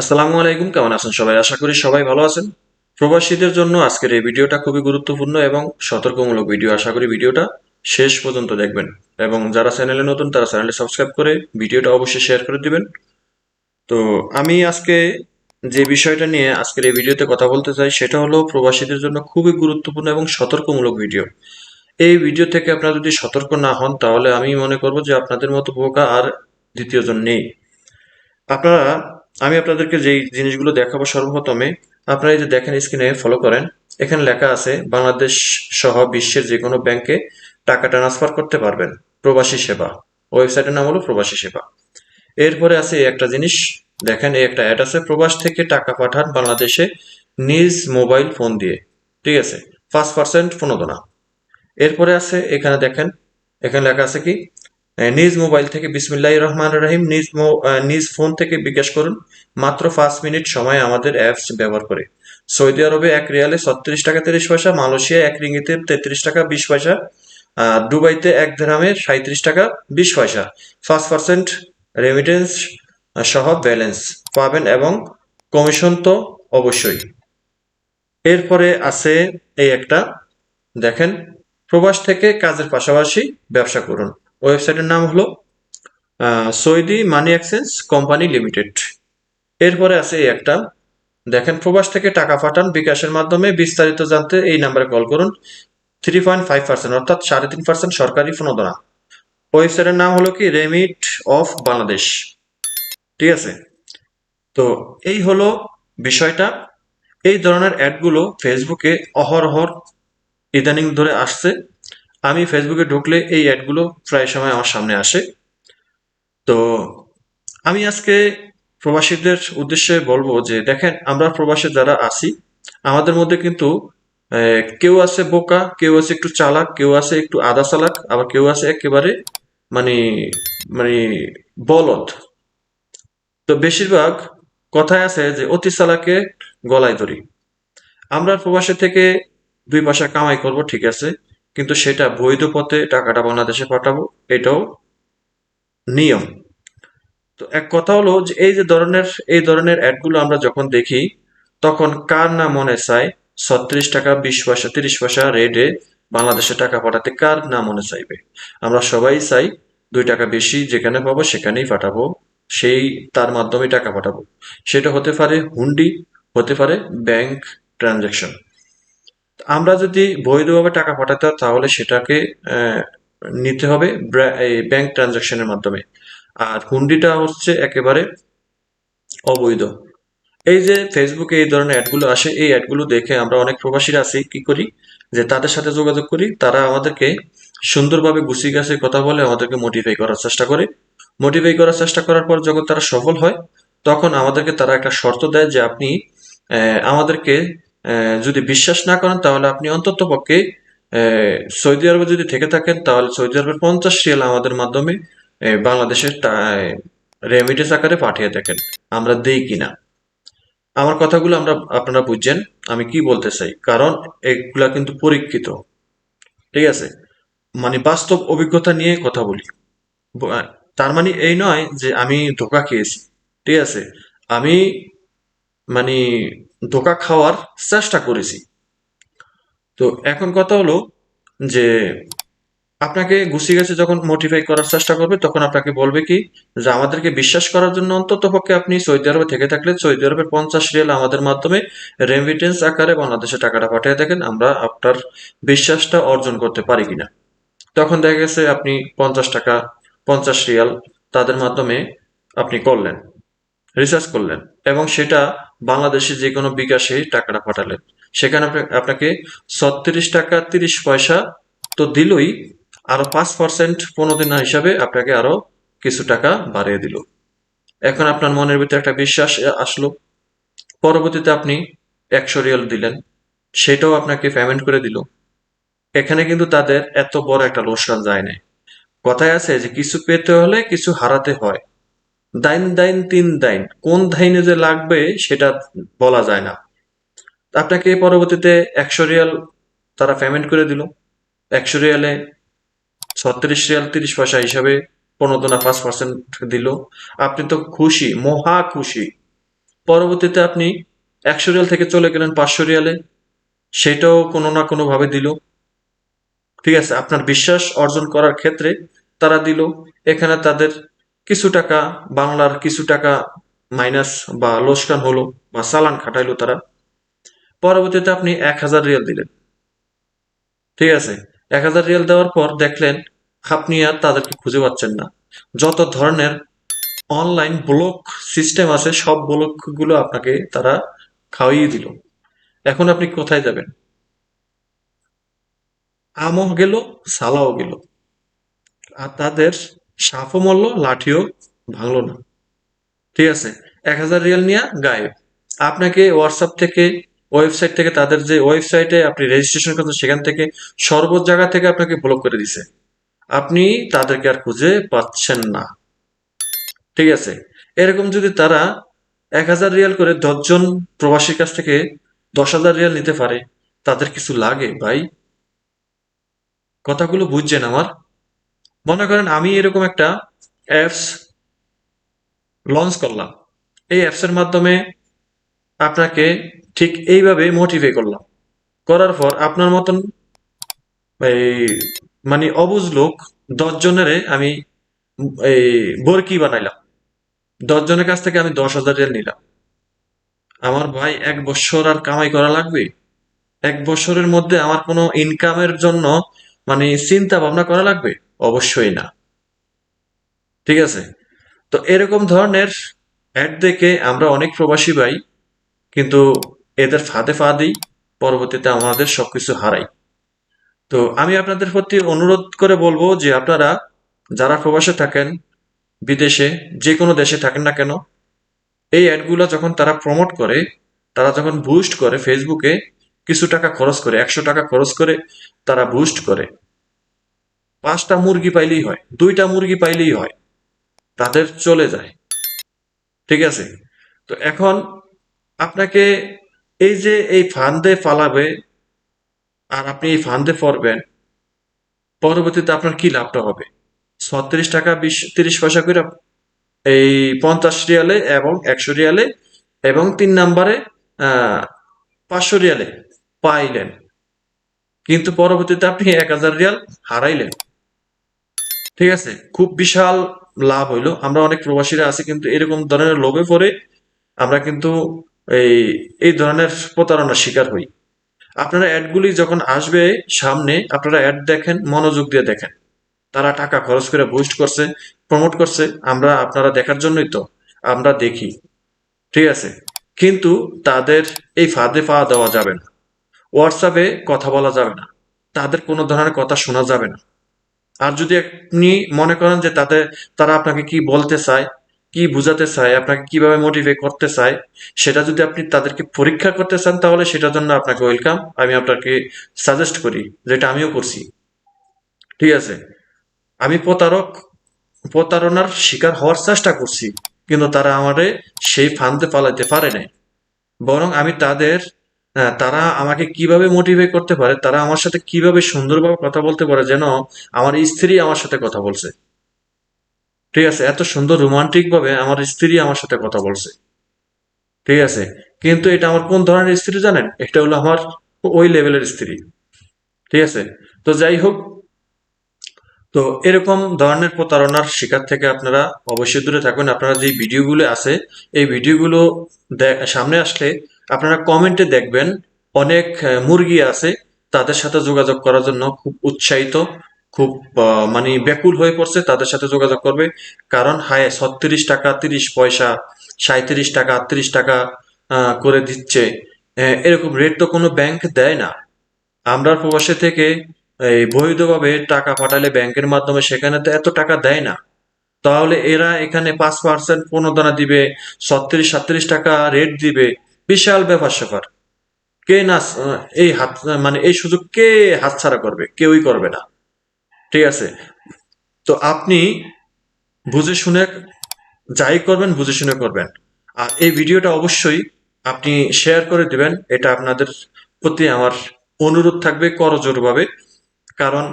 আসসালামু আলাইকুম, কেমন আছেন সবাই? আশা করি সবাই ভালো আছেন। প্রবাসীদের জন্য আজকের এই ভিডিওটা খুবই গুরুত্বপূর্ণ এবং সতর্কমূলক ভিডিও। আশা করি ভিডিওটা শেষ পর্যন্ত দেখবেন এবং যারা চ্যানেলে নতুন, তারা চ্যানেলে সাবস্ক্রাইব করে ভিডিওটা অবশ্যই শেয়ার করে দিবেন। তো আমি আজকে যে বিষয়টা নিয়ে আজকের এই ভিডিওতে কথা বলতে চাই, সেটা হলো প্রবাসীদের জন্য খুবই গুরুত্বপূর্ণ এবং সতর্কমূলক ভিডিও। এই ভিডিও থেকে আপনারা যদি সতর্ক না হন, তাহলে আমি মনে করব যে আপনাদের মতো বোকা আর দ্বিতীয়জন নেই। আপনারা আমি আপনাদেরকে যেই জিনিসগুলো দেখাবো সর্বপ্রথমে, আপনারা যে দেখেন স্ক্রিনে ফলো করেন, এখানে লেখা আছে, বাংলাদেশ সহ বিশ্বের যে কোনো ব্যাংকে টাকা ট্রান্সফার করতে পারবেন, প্রবাসী সেবা। ওয়েবসাইটের নাম হলো প্রবাসী সেবা। এরপরে আছে একটা জিনিস, দেখেন এই একটা অ্যাড আছে, প্রবাস থেকে টাকা পাঠান বাংলাদেশে নিজ মোবাইল ফোন দিয়ে, ঠিক আছে? পাঁচ পার্সেন্ট প্রণোদনা। এরপরে আছে, এখানে দেখেন, এখানে লেখা আছে কি? নিজ মোবাইল থেকে বিসমিল্লাহ রহমান রহিম, নিজ নিজ ফোন থেকে বিকাশ করুন। মাত্র পাঁচ মিনিট সময় আমাদের অ্যাপস ব্যবহার করে। সৌদি আরবে এক রিয়ালে ছত্রিশ টাকা তিরিশ পয়সা, মালয়েশিয়া এক রিঙ্গিতে তেত্রিশ টাকা বিশ পয়সা দুবাইতে এক দিরহামে সাঁত্রিশ টাকা বিশ পয়সা। পাঁচ পার্সেন্ট রেমিটেন্স সহ ব্যালেন্স পাবেন এবং কমিশন তো অবশ্যই। এরপরে আছে এই একটা। দেখেন, প্রবাস থেকে কাজের পাশাপাশি ব্যবসা করুন। ওয়েবসাইটের নাম হলো Saudi money exchange company limited. এরপরে আছে এই একটা। দেখেন, প্রবাস থেকে টাকা পাঠান বিকাশের মাধ্যমে বিস্তারিত জানতে এই নাম্বারে কল করুন থ্রি পয়েন্ট ফাইভ পার্সেন্ট অর্থাৎ সাড়ে তিন পার্সেন্ট সরকারি প্রণোদনা। ওয়েবসাইটের নাম হলো কি? রেমিট অফ বাংলাদেশ ঠিক আছে? তো এই হলো বিষয়টা। এই ধরনের অ্যাডগুলো ফেসবুকে অহরহর ইদানিং ধরে আসছে। আমি ফেসবুকে ঢুকলে এই অ্যাডগুলো প্রায় সময় আমার সামনে আসে। তো আমি আজকে প্রবাসীদের উদ্দেশ্যে বলব যে, দেখেন, আমরা প্রবাসে যারা আছি, আমাদের মধ্যে কিন্তু কেউ আছে বোকা, কেউ আছে একটু চালাক, কেউ আছে একটু আধা চালাক, আবার কেউ আছে একেবারে মানে মানে বলদ। তো বেশিরভাগ কথায় আছে যে, অতি চালাকে গলায় ধরি। আমরা প্রবাসে থেকে দুই পয়সা কামাই করব, ঠিক আছে। কিন্তু সেটা বৈধ পথে টাকাটা বাংলাদেশে পাঠাবো, এটাও নিয়ম। তো এক কথা হলো যে এই যে ধরনের, এই ধরনের অ্যাডগুলো আমরা যখন দেখি, তখন কার না মনে চায় ছত্রিশ টাকা, বিশ পয়সা, তিরিশ পয়সা রেটে বাংলাদেশে টাকা পাঠাতে কার না মনে চাইবে আমরা সবাই চাই দুই টাকা বেশি যেখানে পাবো সেখানেই পাঠাবো, সেই তার মাধ্যমে টাকা পাঠাবো। সেটা হতে পারে হুন্ডি, হতে পারে ব্যাংক ট্রানজাকশন আমরা যদি বৈধভাবে টাকা পাঠাতে হয়, তাহলে সেটাকে নিতে হবে ব্যাংক ট্রানজাকশনের মাধ্যমে। আর হুন্ডিটা হচ্ছে একেবারে অবৈধ। এই যে ফেসবুকে এই ধরনের অ্যাডগুলো আসে, এই অ্যাডগুলো দেখে আমরা অনেক প্রবাসীরা আছি, কি করি? যে তাদের সাথে যোগাযোগ করি, তারা আমাদেরকে সুন্দরভাবে গুছিয়ে গাছে কথা বলে আমাদেরকে মোটিফাই করার চেষ্টা করে। মোটিফাই করার চেষ্টা করার পর যখন তারা সফল হয়, তখন আমাদেরকে তারা একটা শর্ত দেয় যে আপনি আমাদেরকে যদি বিশ্বাস না করেন, তাহলে আপনি অন্তত পক্ষে সৌদি আরবে যদি থেকে থাকেন, তাহলে সৌদি আরবের পঞ্চাশ রিয়াল আমাদের মাধ্যমে বাংলাদেশের রেমিটেন্স আকারে পাঠিয়ে দেখেন আমরা দেই কিনা? আমার কথাগুলো আমরা, আপনারা বুঝছেন। আমি কি বলতে চাই? কারণ এগুলা কিন্তু পরীক্ষিত। ঠিক আছে? মানে বাস্তব অভিজ্ঞতা নিয়ে কথা বলি। তার মানে এই নয় যে আমি ধোকা খেয়েছি। ঠিক আছে? আমি মানে ধোকা খাওয়ার চেষ্টা করেছি। তো এখন কথা হলো যে আপনাকে গুছিয়ে গেছে যখন মোটিফাই করার চেষ্টা করবে, তখন আপনাকে বলবে কি যে আমাদেরকে বিশ্বাস করার জন্য অন্তত পক্ষে আপনি সৌদি আরবে থেকে থাকলে সৌদি আরবের পঞ্চাশ রিয়াল আমাদের মাধ্যমে রেমিটেন্স আকারে বাংলাদেশে টাকাটা পাঠিয়ে থাকেন আমরা আপনার বিশ্বাসটা অর্জন করতে পারি কিনা। তখন দেখা গেছে আপনি পঞ্চাশ টাকা, পঞ্চাশ রিয়াল তাদের মাধ্যমে আপনি করলেন রিসার্চ করলেন এবং সেটা বাংলাদেশে যে কোনো বিকাশে টাকাটা পাঠালেন। সেখানে আপনি- আপনাকে ছত্রিশ টাকা তিরিশ পয়সা তো দিলই, আরও পাঁচ পার্সেন্ট পনেরো দিন হিসাবে আপনাকে আরও কিছু টাকা বাড়িয়ে দিল। এখন আপনার মনের ভিতরে একটা বিশ্বাস আসলো। পরবর্তীতে আপনি একশো রিয়াল দিলেন, সেটাও আপনাকে পেমেন্ট করে দিল। এখানে কিন্তু তাদের এত বড় একটা লোকসান যায় না কথায় আছে যে কিছু পেতে হলে কিছু হারাতে হয়। দাইন দাইন, তিন দাইন। কোন দাইনে যে লাগবে সেটা বলা যায় না। আপনাকে পরবর্তীতে একশো রিয়াল তারা পেমেন্ট করে দিল। একশো রিয়ালে ছত্রিশ রিয়াল তিরিশ পয়সা হিসাবে প্রণোদনা পাঁচ পার্সেন্ট দিল। আপনি তো খুশি, মহা খুশি। পরবর্তীতে আপনি একশো রিয়াল থেকে চলে গেলেন পাঁচশো রিয়ালে। সেটাও কোনো না কোনো ভাবে দিল। ঠিক আছে, আপনার বিশ্বাস অর্জন করার ক্ষেত্রে তারা দিল। এখানে তাদের কিছু টাকা, বাংলার কিছু টাকা মাইনাস বা লোসকান হলো বা চালান খাটাইলো তারা। পরবর্তীতে আপনি এক হাজার রিয়াল দিলেন। ঠিক আছে? এক হাজার রিয়াল দেওয়ার পর দেখলেন আপনি আর তাদেরকে খুঁজে পাচ্ছেন না। যত ধরনের অনলাইন ব্লক সিস্টেম আছে, সব ব্লকগুলো আপনাকে তারা খাওয়িয়ে দিল। এখন আপনি কোথায় যাবেন? আমও গেল, সালাও গেল। আর তাদের সাফও মরল লাঠিও ভাঙলো না। ঠিক আছে, এক হাজার রিয়াল নিয়ে গায়েব। আপনাকে হোয়াটসঅ্যাপ থেকে ওয়েবসাইট থেকে তাদের যে ওয়েবসাইটে আপনি রেজিস্ট্রেশন করছেন, সেখান থেকে সর্ব জায়গা থেকে আপনাকে ব্লক করে দিছে। আপনি তাদেরকে আর খুঁজে পাচ্ছেন না। ঠিক আছে, এরকম যদি তারা এক হাজার রিয়াল করে দশজন প্রবাসীর কাছ থেকে দশ হাজার রিয়াল নিতে পারে, তাদের কিছু লাগে ভাই? কথাগুলো বুঝছেন আমার? মনে করেন আমি এরকম একটা অ্যাপস লঞ্চ করলাম। এই অ্যাপসের মাধ্যমে আপনাকে ঠিক এইভাবে মোটিভেট করলাম। করার পর আপনার মতন এই মানে অবুজ লোক জনেরে আমি এই বরকি বানাইলাম। জনের কাছ থেকে আমি দশ হাজার রিয়াল নিলাম। আমার ভাই এক বছর আর কামাই করা লাগবে? এক বছরের মধ্যে আমার কোনো ইনকামের জন্য মানে চিন্তা ভাবনা করা লাগবে? অবশ্যই না। ঠিক আছে? তো এরকম ধরনের অ্যাড দেখে আমরা অনেক প্রবাসী ভাই, কিন্তু এদের ফাঁদে ফা দিই, পরবর্তীতে আমাদের সবকিছু হারাই। তো আমি আপনাদের প্রতি অনুরোধ করে বলব যে আপনারা যারা প্রবাসে থাকেন, বিদেশে যে কোনো দেশে থাকেন না কেন, এই অ্যাডগুলো যখন তারা প্রমোট করে, তারা যখন বুস্ট করে ফেসবুকে কিছু টাকা খরচ করে, একশো টাকা খরচ করে, তারা বুস্ট করে। পাঁচটা মুরগি পাইলেই হয়, দুইটা মুরগি পাইলেই হয়, তাদের চলে যায়। ঠিক আছে? তো এখন আপনাকে এই যে এই ফান্দে ফালাবে আর আপনি এই ফান্দে পড়বেন পরবর্তীতে আপনার কি লাভটা হবে? ছত্রিশ টাকা বিশ, তিরিশ পয়সা করে এই পঞ্চাশ রিয়ালে এবং একশো রিয়ালে এবং তিন নাম্বারে পাঁচশো রিয়ালে পাইলেন। কিন্তু পরবর্তীতে আপনি এক হাজার রিয়াল হারাইলেন। ঠিক আছে? খুব বিশাল লাভ হইল। আমরা অনেক প্রবাসীরা আছি, কিন্তু এরকম ধরনের লোভে পড়ে আমরা কিন্তু এই এই ধরনের প্রতারণার শিকার হই। আপনারা অ্যাডগুলি যখন আসবে সামনে, আপনারা অ্যাড দেখেন, মনোযোগ দিয়ে দেখেন। তারা টাকা খরচ করে বুস্ট করছে প্রমোট করছে, আমরা আপনারা দেখার জন্যই তো, আমরা দেখি। ঠিক আছে? কিন্তু তাদের এই ফাঁদে পা দেওয়া যাবে না। হোয়াটসঅ্যাপে কথা বলা যাবে না। তাদের কোনো ধরনের কথা শোনা যাবে না। আর যদি আপনি মনে করেন যে তাদের তারা আপনাকে কি বলতে চায়, কি বুঝাতে চায়, আপনাকে কীভাবে মোটিভেট করতে চায়, সেটা যদি আপনি তাদেরকে পরীক্ষা করতে চান, তাহলে সেটার জন্য আপনাকে ওয়েলকাম আমি আপনাকে সাজেস্ট করি, যেটা আমিও করছি। ঠিক আছে? আমি প্রতারক, প্রতারণার শিকার হওয়ার চেষ্টা করছি, কিন্তু তারা আমারে সেই ফান্দে পালাইতে পারে নাই। বরং আমি তাদের তারা আমাকে কীভাবে মোটিভেট করতে পারে, তারা আমার সাথে কীভাবে সুন্দরভাবে কথা বলতে পারে যেন আমার স্ত্রী আমার সাথে কথা বলছে। ঠিক আছে? এত সুন্দর রোমান্টিক ভাবে আমার স্ত্রী আমার সাথে কথা বলছে। ঠিক আছে? কিন্তু এটা আমার কোন ধরনের স্ত্রী জানেন? এটা হলো আমার ওই লেভেলের স্ত্রী। ঠিক আছে? তো যাই হোক, তো এরকম ধরনের প্রতারণার শিকার থেকে আপনারা অবশ্যই দূরে থাকুন। আপনারা যে ভিডিওগুলো আছে, এই ভিডিওগুলো সামনে আসলে আপনারা কমেন্টে দেখবেন, অনেক মুরগি আছে, তাদের সাথে যোগাযোগ করার জন্য খুব উৎসাহিত, খুব মানে ব্যাকুল হয়ে পড়ছে, তাদের সাথে যোগাযোগ করবে। কারণ, হায়, ছত্রিশ টাকা, তিরিশ পয়সা সাঁত্রিশ টাকা, আটত্রিশ টাকা করে দিচ্ছে। এরকম রেট তো কোনো ব্যাংক দেয় না। আমরা প্রবাসে থেকে, এই বৈধভাবে টাকা পাঠালে ব্যাংকের মাধ্যমে সেখানে তো এত টাকা দেয় না। তাহলে এরা এখানে পাঁচ পার্সেন্ট প্রণোদনা দিবে, ছত্রিশ সাতত্রিশ টাকা রেট দিবে। বিশাল ব্যাপার স্যাপার। কে না এই হাত মানে এই সুযোগ কে হাতছাড়া করবে? কেউই করবে না। ঠিক আছে? তো আপনি বুঝে শুনে যাই করবেন, বুঝে শুনে করবেন। আর এই ভিডিওটা অবশ্যই আপনি শেয়ার করে দিবেন। এটা আপনাদের প্রতি আমার অনুরোধ থাকবে করজোরভাবে। কারণ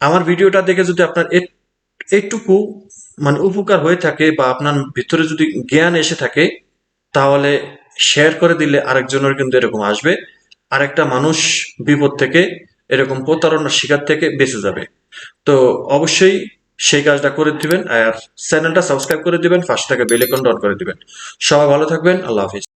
আমার ভিডিওটা দেখে যদি আপনার এইটুকু মানে উপকার হয়ে থাকে বা আপনার ভিতরে যদি জ্ঞান এসে থাকে, তাহলে শেয়ার করে দিলে আরেকজনের কিন্তু এরকম আসবে। আরেকটা মানুষ বিপদ থেকে এরকম প্রতারণার শিকার থেকে বেঁচে যাবে। তো অবশ্যই সেই কাজটা করে দিবেন আর চ্যানেলটা সাবস্ক্রাইব করে দিবেন ফার্স্ট থেকে বেল আইকনটা অন করে দিবেন। সবাই ভালো থাকবেন, আল্লাহ হাফিজ।